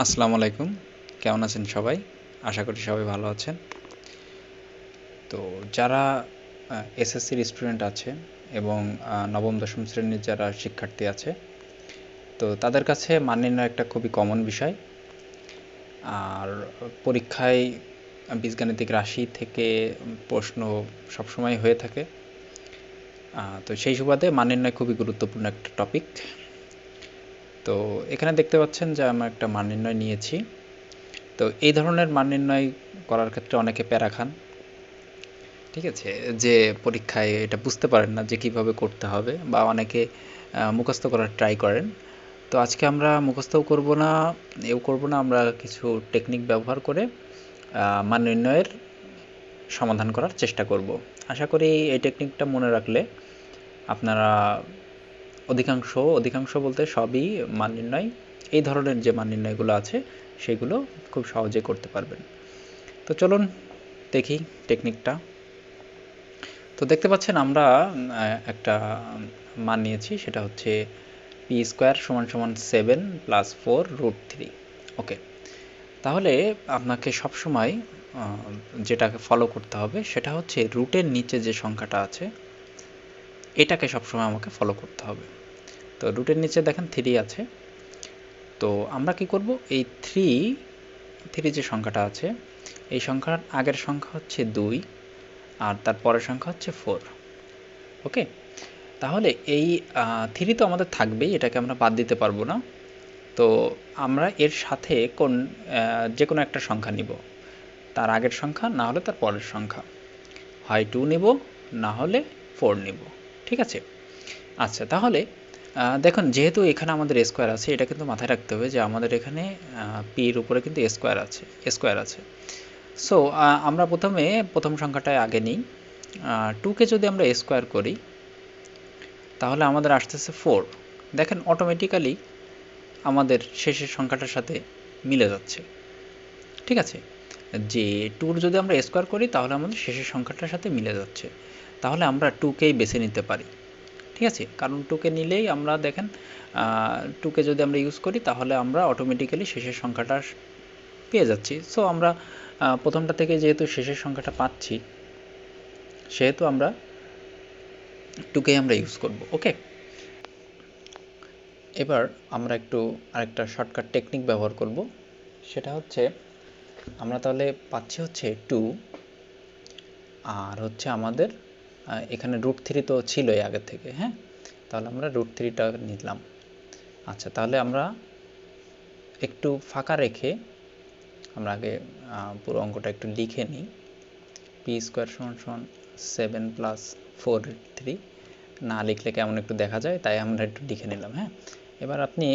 আসসালামু আলাইকুম। কেমন আছেন সবাই? আশা করি সবাই ভালো আছেন। তো যারা এসএসসির স্টুডেন্ট আছে এবং নবম, দশম শ্রেণির যারা শিক্ষার্থী আছে, তো তাদের কাছে মান একটা খুবই কমন বিষয়। আর পরীক্ষায় বীজগাণিতিক রাশি থেকে প্রশ্ন সবসময় হয়ে থাকে। তো সেই সুবাদে মান নির্ণয় খুবই গুরুত্বপূর্ণ একটা টপিক তো এখানে দেখতে পাচ্ছেন যে আমরা একটা মান নির্ণয় নিয়েছি। তো এই ধরনের মান নির্ণয় করার ক্ষেত্রে অনেকে প্যারা খান। ঠিক আছে? যে পরীক্ষায় এটা বুঝতে পারেন না যে কীভাবে করতে হবে বা অনেকে মুখস্থ করার ট্রাই করেন। তো আজকে আমরা মুখস্থও করব না, এও করব না, আমরা কিছু টেকনিক ব্যবহার করে মান নির্ণয়ের সমাধান করার চেষ্টা করব। আশা করি এই টেকনিকটা মনে রাখলে আপনারা অধিকাংশ অধিকাংশ বলতে সবই মান নির্ণয় এই ধরনের যে মান নির্ণয়গুলো আছে, সেগুলো খুব সহজে করতে পারবেন। তো চলুন দেখি টেকনিকটা। তো দেখতে পাচ্ছেন আমরা একটা মান নিয়েছি, সেটা হচ্ছে পি স্কোয়ার সমান সমান seven plus four root three okay তাহলে আপনাকে সবসময় যেটাকে ফলো করতে হবে, সেটা হচ্ছে রুটের নিচে যে সংখ্যাটা আছে এটাকে সবসময় আমাকে ফলো করতে হবে। তো রুটের নিচে দেখেন থ্রি আছে। তো আমরা কি করব? এই থ্রি থ্রি যে সংখ্যাটা আছে, এই সংখ্যার আগের সংখ্যা হচ্ছে দুই আর তার পরের সংখ্যা হচ্ছে ফোর ওকে তাহলে এই থ্রি তো আমাদের থাকবেই, এটাকে আমরা বাদ দিতে পারব না। তো আমরা এর সাথে কোন যে কোনো একটা সংখ্যা নিব। তার আগের সংখ্যা, না হলে তার পরের সংখ্যা। হয় টু নিব, না হলে ফোর নিব। ঠিক আছে? আচ্ছা তাহলে দেখুন, যেহেতু এখানে আমাদের স্কোয়ার আছে, এটা কিন্তু মাথায় রাখতে হবে যে আমাদের এখানে পির উপরে কিন্তু স্কোয়ার আছে স্কোয়ার আছে। সো আমরা প্রথমে, প্রথম সংখ্যাটায় আগে নিই। টুকে যদি আমরা স্কোয়ার করি, তাহলে আমাদের আসতেছে ফোর দেখেন অটোমেটিক্যালি আমাদের শেষের সংখ্যাটার সাথে মিলে যাচ্ছে। ঠিক আছে? যে টুর যদি আমরা স্কোয়ার করি, তাহলে আমাদের শেষের সংখ্যাটার সাথে মিলে যাচ্ছে। তাহলে আমরা টুকেই বেছে নিতে পারি। ঠিক আছে? কারণ টুকে নিলেই আমরা দেখেন টুকে যদি আমরা ইউজ করি, তাহলে আমরা অটোমেটিক্যালি শেষের সংখ্যাটা পেয়ে যাচ্ছি। সো আমরা প্রথমটা থেকে যেহেতু শেষের সংখ্যাটা পাচ্ছি, সেহেতু আমরা টুকেই আমরা ইউজ করব। ওকে এবার আমরা একটু আরেকটা শর্টকাট টেকনিক ব্যবহার করব। সেটা হচ্ছে, আমরা তাহলে পাচ্ছি হচ্ছে টু আর হচ্ছে আমাদের এখানে রুট থ্রি তো ছিলই আগে থেকে হ্যাঁ? তাহলে আমরা রুট থ্রিটা নিলাম। আচ্ছা তাহলে আমরা একটু ফাঁকা রেখে আমরা আগে পুরো অঙ্কটা একটু লিখে নিই। পি স্কোয়ার সমান সমান সেভেন প্লাস ফোর থ্রি না লিখলে কেমন একটু দেখা যায়, তাই আমরা একটু লিখে নিলাম হ্যাঁ? এবার আপনি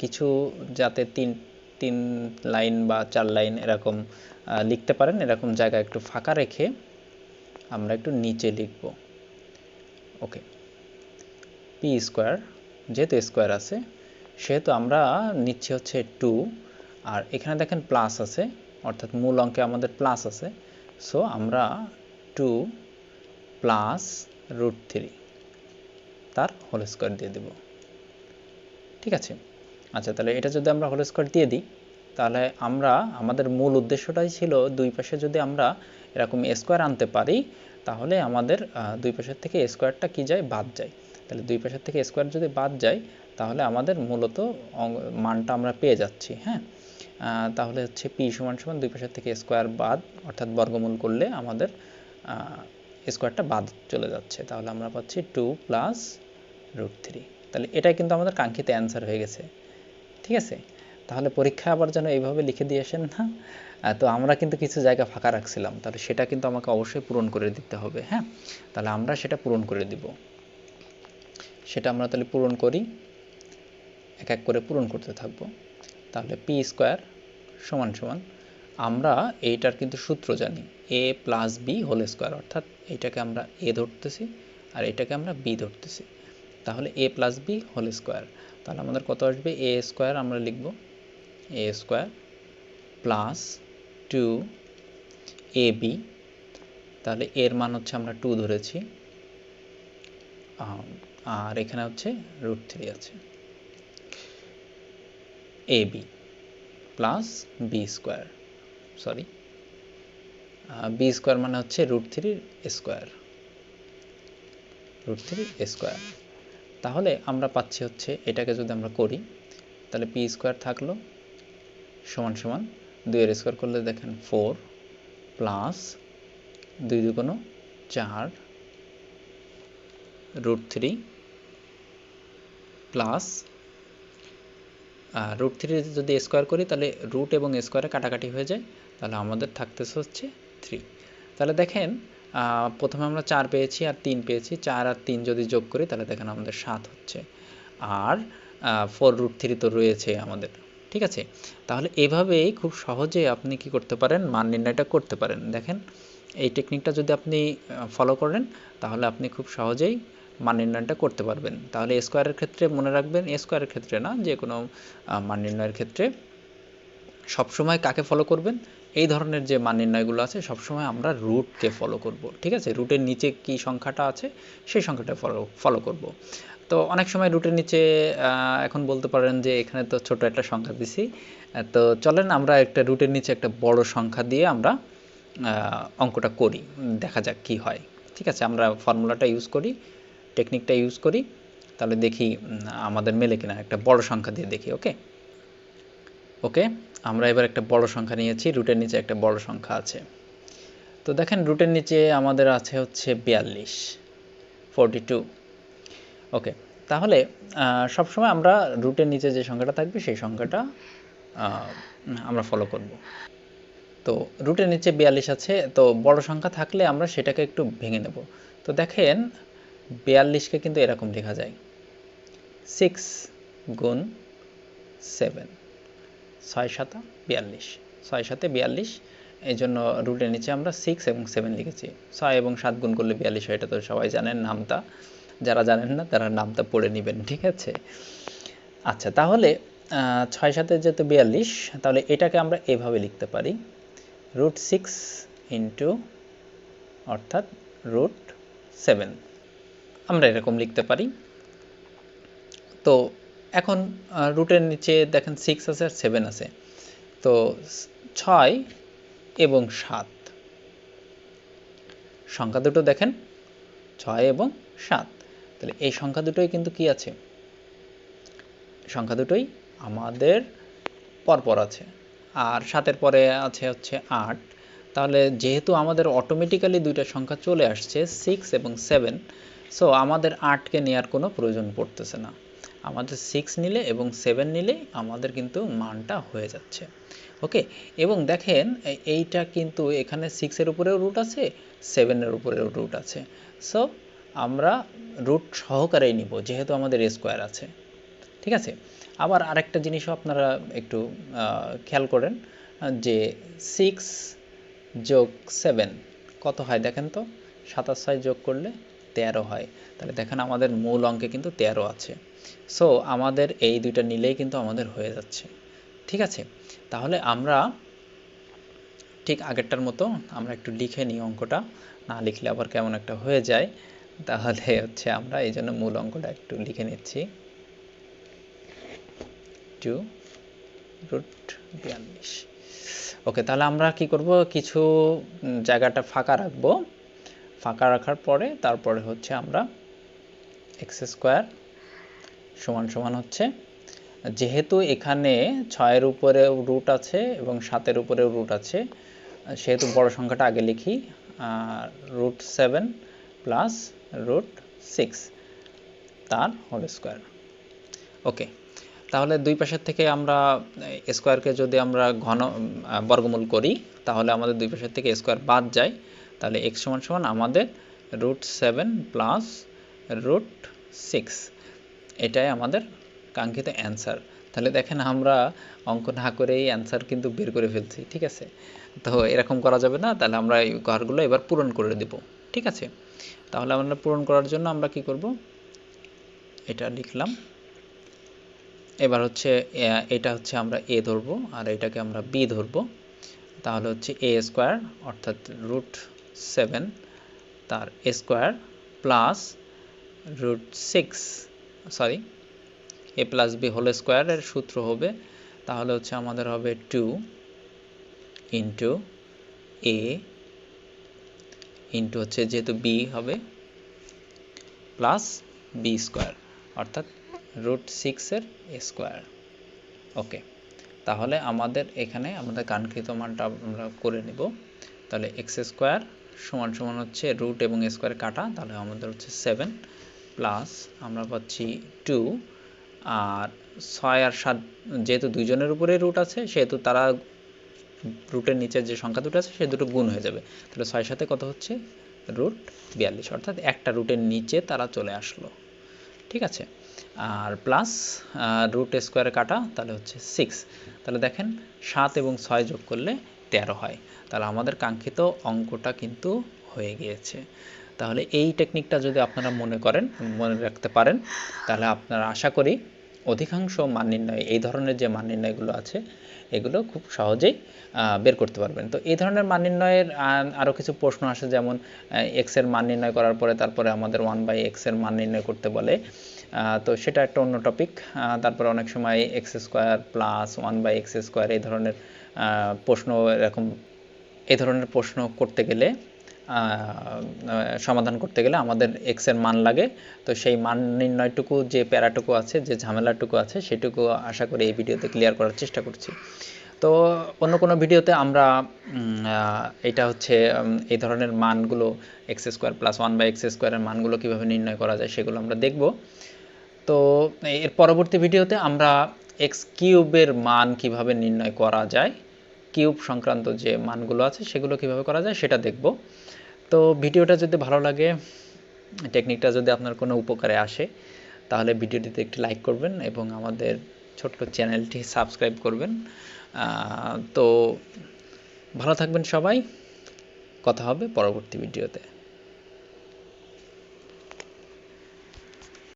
কিছু যাতে তিন তিন লাইন বা চার লাইন এরকম লিখতে পারেন, এরকম জায়গা একটু ফাঁকা রেখে আমরা একটু নিচে লিখব। ওকে পি স্কোয়ার যেহেতু স্কোয়ার আছে, সেহেতু আমরা নিচ্ছি হচ্ছে টু আর এখানে দেখেন প্লাস আছে, অর্থাৎ মূল অঙ্কে আমাদের প্লাস আছে। সো আমরা টু প্লাস রুট থ্রি তার হোল স্কোয়ার দিয়ে দেব। ঠিক আছে? আচ্ছা তাহলে এটা যদি আমরা হোল স্কোয়ার দিয়ে দিই তাহলে আমরা, আমাদের মূল উদ্দেশ্যটাই ছিল দুই পাশে যদি আমরা এরকম স্কোয়ার আনতে পারি, তাহলে আমাদের দুই পাশের থেকে স্কোয়ারটা কি যায়? বাদ যায়। তাহলে দুই পাশের থেকে স্কোয়ার যদি বাদ যায়, তাহলে আমাদের মূলত মানটা আমরা পেয়ে যাচ্ছি হ্যাঁ? তাহলে হচ্ছে পি সমান সমান দুই পাশের থেকে স্কোয়ার বাদ, অর্থাৎ বর্গমূল করলে আমাদের স্কোয়ারটা বাদ চলে যাচ্ছে। তাহলে আমরা পাচ্ছি টু প্লাস রুট থ্রি তাহলে এটাই কিন্তু আমাদের কাঙ্ক্ষিত অ্যান্সার হয়ে গেছে। ঠিক আছে? তাহলে পরীক্ষা আবার যেন এইভাবে লিখে দিয়ে আসেন না। তো আমরা কিন্তু কিছু জায়গা ফাঁকা রাখছিলাম। তাহলে সেটা কিন্তু আমাকে অবশ্যই পূরণ করে দিতে হবে হ্যাঁ? তাহলে আমরা সেটা পূরণ করে দিব। সেটা আমরা তাহলে পূরণ করি। এক এক করে পূরণ করতে থাকব। তাহলে পি স্কোয়ার সমান সমান, আমরা এইটার কিন্তু সূত্র জানি। A plus B whole square অর্থাৎ এটাকে আমরা এ ধরতেছি আর এটাকে আমরা বি ধরতেছি। তাহলে A plus B whole square তাহলে আমাদের কত আসবে? এ স্কোয়ার আমরা লিখব A square plus two A B তাহলে এর মান হচ্ছে আমরা টু ধরেছি। আর এখানে হচ্ছে রুট থ্রি আছে। A B plus B square sorry B square মানে হচ্ছে root three square root three square তাহলে আমরা পাচ্ছি হচ্ছে, এটাকে যদি আমরা করি, তাহলে পি স্কোয়ার থাকল সমান সমান দুইয়ের স্কোয়ার করলে দেখেন ফোর প্লাস দুই দুগুণ চার root three plus root three যদি স্কোয়ার করি তাহলে রুট এবং স্কোয়ারে কাটাকাটি হয়ে যায়, তাহলে আমাদের থাকতেছে হচ্ছে থ্রি তাহলে দেখেন প্রথমে আমরা চার পেয়েছি আর তিন পেয়েছি, চার আর তিন যদি যোগ করি তাহলে দেখেন আমাদের সাত হচ্ছে। আর ফোর রুট থ্রি তো রয়েছে আমাদের। ঠিক আছে? তাহলে এভাবেই খুব সহজে আপনি কি করতে পারেন? মান নির্ণয়টা করতে পারেন। দেখেন, এই টেকনিকটা যদি আপনি ফলো করেন, তাহলে আপনি খুব সহজেই মান নির্ণয়টা করতে পারবেন। তাহলে স্কোয়ারের ক্ষেত্রে মনে রাখবেন স্কোয়ারের ক্ষেত্রে না, যে কোনো মান নির্ণয়ের ক্ষেত্রে সবসময় কাকে ফলো করবেন? এই ধরনের যে মান নির্ণয়গুলো আছে, সবসময় আমরা রুটকে ফলো করব। ঠিক আছে? রুটের নিচে কি সংখ্যাটা আছে? সেই সংখ্যাটা ফলো ফলো করব। তো অনেক সময় রুটের নিচে এখন বলতে পারেন যে এখানে তো ছোট একটা সংখ্যা দিছি। তো চলেন আমরা একটা রুটের নিচে একটা বড় সংখ্যা দিয়ে আমরা অঙ্কটা করি, দেখা যাক কি হয়। ঠিক আছে, আমরা ফর্মুলাটা ইউজ করি, টেকনিকটা ইউজ করি, তাহলে দেখি আমাদের মেলে কিনা একটা বড় সংখ্যা দিয়ে দেখি, ওকে? ওকে, আমরা এবার একটা বড় সংখ্যা নিয়েছি, রুটের নিচে একটা বড় সংখ্যা আছে। তো দেখেন, রুটের নিচে আমাদের আছে হচ্ছে বিয়াল্লিশ ফোরটি টু ওকে তাহলে সবসময় আমরা রুটের নিচে যে সংখ্যাটা থাকবে, সেই সংখ্যাটা আমরা ফলো করব। তো রুটের নিচে বিয়াল্লিশ আছে, তো বড় সংখ্যা থাকলে আমরা সেটাকে একটু ভেঙে নেব। তো দেখেন, বিয়াল্লিশকে কিন্তু এরকম লেখা যায়। সিক্স গুণ সেভেন ছয় সাতা বিয়াল্লিশ। ছয় সাতে বিয়াল্লিশ, এই জন্য রুটের নিচে আমরা সিক্স এবং সেভেন লিখেছি। ছয় এবং সাত গুণ করলে বিয়াল্লিশ হয়, এটা তো সবাই জানেন নামটা যারা জানেন না, তারা নামটা পড়ে নেবেন, ঠিক আছে? আচ্ছা তাহলে ছয় সাথে যেহেতু বিয়াল্লিশ, তাহলে এটাকে আমরা এভাবে লিখতে পারি। রুট সিক্স ইন্টু, অর্থাৎ রুট সেভেন। আমরা এরকম লিখতে পারি। তো এখন রুটের নিচে দেখেন সিক্স আছে আর সেভেন আছে। তো ছয় এবং সাত। সংখ্যা দুটো দেখেন, ছয় এবং সাত। তাহলে এই সংখ্যা দুটোই কিন্তু কি আছে? সংখ্যা দুটোই আমাদের পরপর আছে। আর সাতের পরে আছে হচ্ছে আট। তাহলে যেহেতু আমাদের অটোমেটিক্যালি দুইটা সংখ্যা চলে আসছে সিক্স এবং সেভেন সো আমাদের আটকে নেওয়ার কোনো প্রয়োজন পড়তেছে না। আমাদের সিক্স নিলে এবং সেভেন নিলে আমাদের কিন্তু মানটা হয়ে যাচ্ছে। ওকে এবং দেখেন এইটা কিন্তু এখানে সিক্সের উপরেও রুট আছে সেভেনের উপরেও রুট আছে। সো আমরা রুট সহকারেই নিব, যেহেতু আমাদের স্কোয়ার আছে। ঠিক আছে? আবার আরেকটা জিনিসও আপনারা একটু খেয়াল করেন, যে সিক্স যোগ সেভেন কত হয় দেখেন তো? সাতাশ ছয় যোগ করলে তেরো হয়। তাহলে দেখেন আমাদের মূল অঙ্কে কিন্তু তেরো আছে। সো আমাদের এই দুইটা নিলেই কিন্তু আমাদের হয়ে যাচ্ছে। ঠিক আছে? তাহলে আমরা ঠিক আগেরটার মতো আমরা একটু লিখে নিই অঙ্কটা। না লিখলে আবার কেমন একটা হয়ে যায়। তাহলে হচ্ছে আমরা এই জন্য মূল অঙ্কটা একটু লিখে নিচ্ছি। টু রুট বিয়াল্লিশ। ওকে, তাহলে আমরা কি করব? কিছু জায়গাটা ফাঁকা রাখব। ফাঁকা রাখার পরে তারপরে হচ্ছে আমরা এক্স স্কোয়ার সমান সমান হচ্ছে। যেহেতু এখানে ছয়ের উপরেও রুট আছে এবং সাতের উপরেও রুট আছে, সেহেতু বড় সংখ্যাটা আগে লিখি। Root seven plus root six তার হোল স্কোয়ার ওকে তাহলে দুই পাশের থেকে আমরা স্কোয়ারকে যদি আমরা ঘন, বর্গমূল করি, তাহলে আমাদের দুই পাশের থেকে স্কোয়ার বাদ যায়, তাহলে এক্স সমান সমান আমাদের root seven plus root six এটাই আমাদের কাঙ্ক্ষিত অ্যান্সার তাহলে দেখেন আমরা অঙ্ক না করেই অ্যান্সার কিন্তু বের করে ফেলছি, ঠিক আছে? তো এরকম করা যাবে না, তাহলে আমরা এই ঘরগুলো এবার পূরণ করে দেব, ঠিক আছে? তাহলে আমরা পূরণ করার জন্য আমরা কি করব? এটা লিখলাম। এবার হচ্ছে এটা হচ্ছে আমরা এ ধরবো আর এটাকে আমরা বি ধরবো। তাহলে হচ্ছে এ স্কোয়ার অর্থাৎ রুট সেভেন তার square plus root six, sorry, A plus B whole স্কোয়ারের সূত্র হবে। তাহলে হচ্ছে আমাদের হবে টু ইন্টু এ ইন্টু হচ্ছে যেহেতু বি হবে প্লাস বি স্কোয়ার অর্থাৎ রুট সিক্সের স্কোয়ার ওকে তাহলে আমাদের এখানে আমাদের কাঙ্ক্ষিত মানটা আমরা করে নিব। তাহলে এক্স স্কোয়ার সমান সমান হচ্ছে রুট এবং স্কোয়ার কাটা, তাহলে আমাদের হচ্ছে সেভেন প্লাস আমরা পাচ্ছি টু আর ছয় আর সাত, যেহেতু দুইজনের উপরে রুট আছে, সেহেতু তারা রুটের নিচে যে সংখ্যা দুটো আছে, সে দুটো গুণ হয়ে যাবে। তাহলে ছয়ের সাথে কত হচ্ছে? রুট বিয়াল্লিশ। অর্থাৎ একটা রুটের নিচে তারা চলে আসলো। ঠিক আছে? আর প্লাস রুট স্কোয়ারে কাটা, তাহলে হচ্ছে সিক্স তাহলে দেখেন, সাত এবং ছয় যোগ করলে তেরো হয়। তাহলে আমাদের কাঙ্ক্ষিত অঙ্কটা কিন্তু হয়ে গিয়েছে। তাহলে এই টেকনিকটা যদি আপনারা মনে করেন, মনে রাখতে পারেন, তাহলে আপনারা আশা করি অধিকাংশ মান নির্ণয়, এই ধরনের যে মান নির্ণয়গুলো আছে, এগুলো খুব সহজেই বের করতে পারবেন। তো এই ধরনের মান নির্ণয়ের আরও কিছু প্রশ্ন আসে, যেমন এক্সের মান নির্ণয় করার পরে তারপরে আমাদের ওয়ান বাই এক্সের মান নির্ণয় করতে বলে। তো সেটা একটা অন্য টপিক তারপরে অনেক সময় X square plus one by X square এই ধরনের প্রশ্ন এরকম, এই ধরনের প্রশ্ন করতে গেলে সমাধান করতে গেলে আমাদের এক্সের মান লাগে। তো সেই মান নির্ণয়টুকু, যে প্যারাটুকু আছে, যে ঝামেলাটুকু আছে, সেটুকু আশা করি এই ভিডিওতে ক্লিয়ার করার চেষ্টা করছি। তো অন্য কোনো ভিডিওতে আমরা এটা হচ্ছে এই ধরনের মানগুলো X square plus one by X স্কোয়ারের মানগুলো কীভাবে নির্ণয় করা যায় সেগুলো আমরা দেখব। তো এর পরবর্তী ভিডিওতে আমরা এক্স কিউবের মান কীভাবে নির্ণয় করা যায় কিউব সংক্রান্ত যে মানগুলো আছে, সেগুলো কীভাবে করা যায় সেটা দেখব। তো ভিডিওটা যদি ভালো লাগে টেকনিকটা যদি আপনার কোনো উপকারে আসে, তাহলে ভিডিওটিতে একটি লাইক করবেন এবং আমাদের ছোট্ট চ্যানেলটি সাবস্ক্রাইব করবেন। তো ভালো থাকবেন সবাই। কথা হবে পরবর্তী ভিডিওতে।